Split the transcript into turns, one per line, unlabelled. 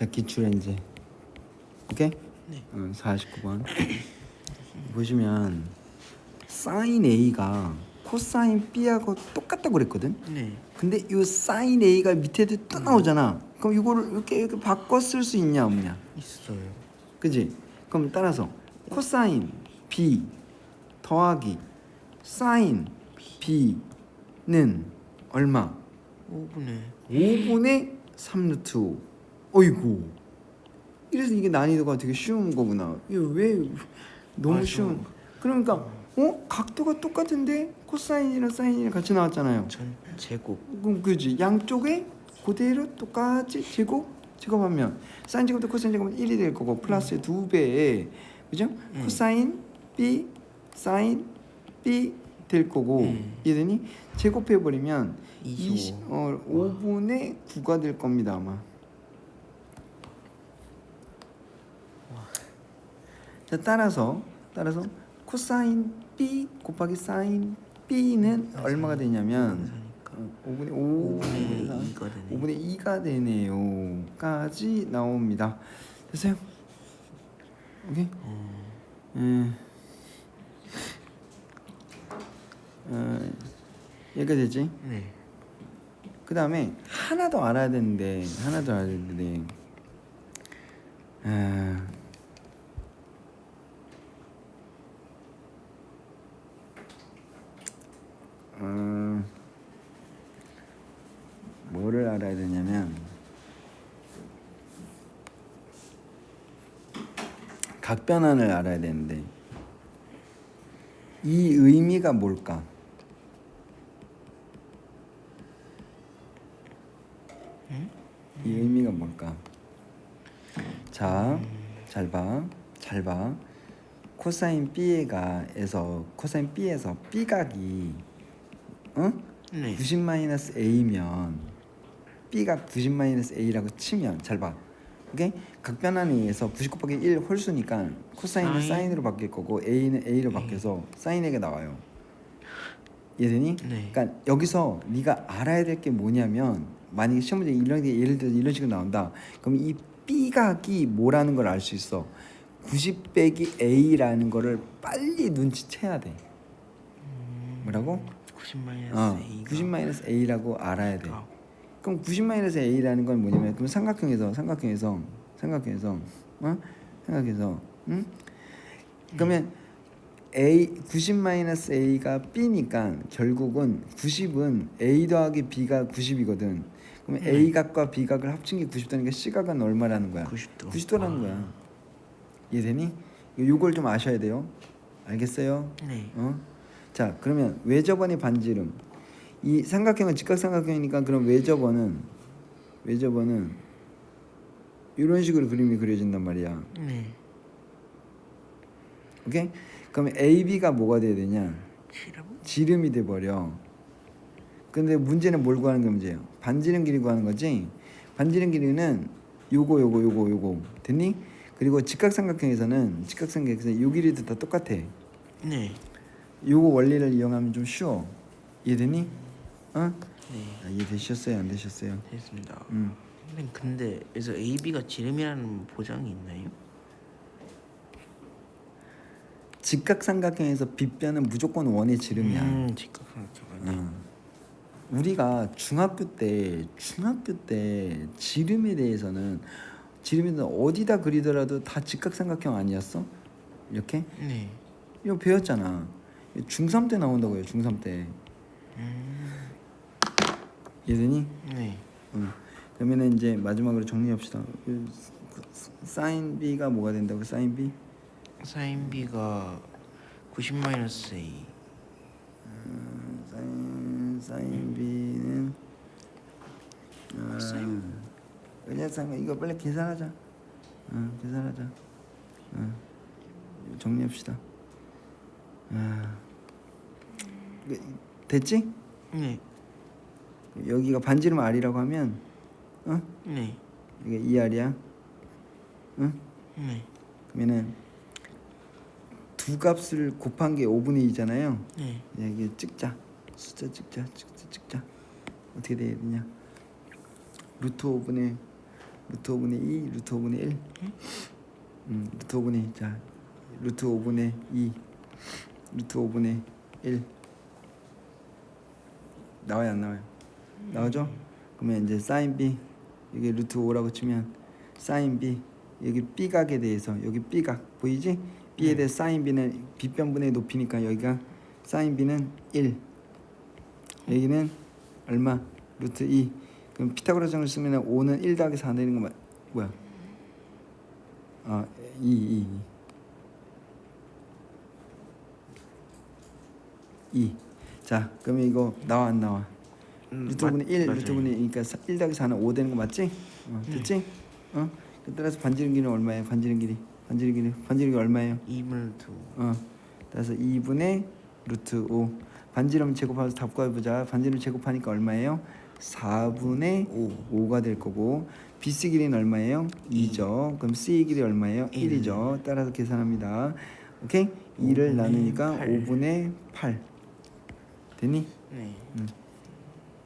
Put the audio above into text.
자 기출엔제 오케이?
네.
어, 49번 보시면 사인 A가 코사인 B하고 똑같다고 그랬거든
네.
근데 이 사인 A가 밑에도 또 나오잖아 그럼 이거를 이렇게, 이렇게 바꿔 쓸 수 있냐 없냐
있어요.
그지? 그럼 따라서 코사인 B 더하기 사인 B는 얼마?
5분의
5분의 3루트 5 어이구 이래서 이게 난이도가 되게 쉬운 거구나 이거 왜 너무
맞아.
쉬운 그러니까 어? 각도가 똑같은데 코사인이랑 사인이랑 같이 나왔잖아요
전 제곱
그럼 그지 양쪽에 그대로 똑같이 제곱 제곱하면 사인 제곱도 코사인 제곱은 1이 될 거고 플러스 두 배에 그죠?
음.
코사인 B 사인 B 될 거고
음.
이러니 제곱해 버리면
25.
20, 어, 5분의 9가 될 겁니다 아마. 자 따라서 따라서 코사인 B 곱하기 사인 B는 얼마가 되냐면
사니까
어, 5분의 5
5분의 2가 되네.
5분의 2가 되네요까지 나옵니다. 됐어요? 오케이.
어,
음. 어, 여기까지 됐지?
네.
그 다음에 하나 더 알아야 되는데 하나 더 알아야 되는데 아, 음, 뭐를 알아야 되냐면 각변환을 알아야 되는데 이 의미가 뭘까? 이 의미가 뭘까? 자, 잘 봐, 잘 봐. 코사인 B가에서 코사인 B에서 B각이 어?
네.
90 마이너스 A면 B가 90 마이너스 A라고 치면 잘 봐. 오케이? 각변환에 의해서 90 곱하기 1 홀수니까 코사인은
사인.
사인 으로 바뀔 거고 A는 A로 바뀌어서 사인에게 나와요. 이해되니?
네.
그러니까 여기서 네가 알아야 될 게 뭐냐면 만약에 시험 문제 이런 게 예를 들어 이런 식으로 나온다. 그럼 이 B각이 뭐라는 걸 알 수 있어. 90 빼기 A라는 거를 빨리 눈치채야 돼. 뭐라고?
90 마이너스
어,
A가
90 마이너스 A라고 알아야 돼.
아,
그럼 90 마이너스 A라는 건 뭐냐면 그럼 삼각형에서 삼각형에서 삼각형에서 어? 삼각형에서 응? 그러면 A 90 마이너스 A가 B니까 결국은 90은 A 더하기 B가 90이거든. 그러면
네.
A 각과 B 각을 합친 게 90도니까 C 각은 얼마라는 거야?
90도.
90도라는 거야. 이해되니? 요걸 좀 아셔야 돼요. 알겠어요?
네.
어? 자 그러면 외접원의 반지름 이 삼각형은 직각삼각형이니까 그럼 외접원은 외접원은 이런 식으로 그림이 그려진단 말이야
네.
오케이 그러면 AB가 뭐가 돼야 되냐
지름?
지름이 돼 버려 근데 문제는 뭘 구하는 게 문제예요 반지름 길이 구하는 거지 반지름 길이는 요거 요거 요거 요거 됐니 그리고 직각삼각형에서는 직각삼각형에서 요 길이도 다 똑같아
네.
요거 원리를 이용하면 좀 쉬워. 이해되니? 어?
네.
아, 이해되셨어요? 안 되셨어요?
됐습니다.
음.
선생님 근데 그래서 AB가 지름이라는 보장이 있나요?
직각삼각형에서 빗변은 무조건 원의 지름이야.
음, 직각삼각형.
어. 우리가 중학교 때 중학교 때 지름에 대해서는 대해서 어디다 그리더라도 다 직각삼각형 아니었어? 이렇게?
네.
이거 배웠잖아. 중3 때 나온다고요. 중3 때.
음.
이해되니?
네.
어. 그러면은 이제 마지막으로 정리합시다. 그 사인 B가 뭐가 된다고? 사인 B?
사인 B가 90 마이너스 A.
음, 사인 사인 B는 아, 그냥 상관 이거 빨리 계산하자. 어, 계산하자. 어, 정리합시다. 아, 그, 됐지?
네.
여기가 반지름 R이라고 하면 어?
네.
이게 2R이야. 응?
네.
그러면은 두 값을 곱한 게 5분의 2잖아요.
네.
여기 찍자. 숫자 찍자. 찍자. 찍자. 어떻게 돼야 되냐? 루트 5분의 루트 5분의 2 루트 5분의 1 음, 루트 5분의 자 루트 5분의 2 루트 5분의 1 나와요 안 나와요? 나오죠? 그러면 이제 사인 B 여기 루트 5라고 치면 사인 B 여기 B각에 대해서 여기 B각 보이지? B에
네.
대해 사인 B는 B변분의 높이니까 여기가 사인 B는 1 여기는 얼마? 루트 2 그럼 피타고라스 정을 쓰면 5는 1 더하기 4 되는 거 맞, 뭐야? 아 2, 2, 2 2. 자 그러면 이거 나와 안 나와?
음,
루트분의
맞-
1,
맞아요.
루트분의 2, 그러니까 1 더하기 4는 5 되는 거 맞지? 어, 됐지? 어? 그 따라서 반지름 길이는 얼마예요? 반지름 길이 반지름 길이 반지름 길이 얼마예요?
2분의 루트
어, 따라서 2분의 루트 5 반지름 제곱하면서 답 구해보자 반지름 제곱하니까 얼마예요? 4분의
5
5가 될 거고 BC 길이는 얼마예요?
이.
2죠 그럼 C 길이 얼마예요?
일.
1이죠 따라서 계산합니다 오케이? 2를
5분의
나누니까
팔.
5분의 8 됐니?
네
응.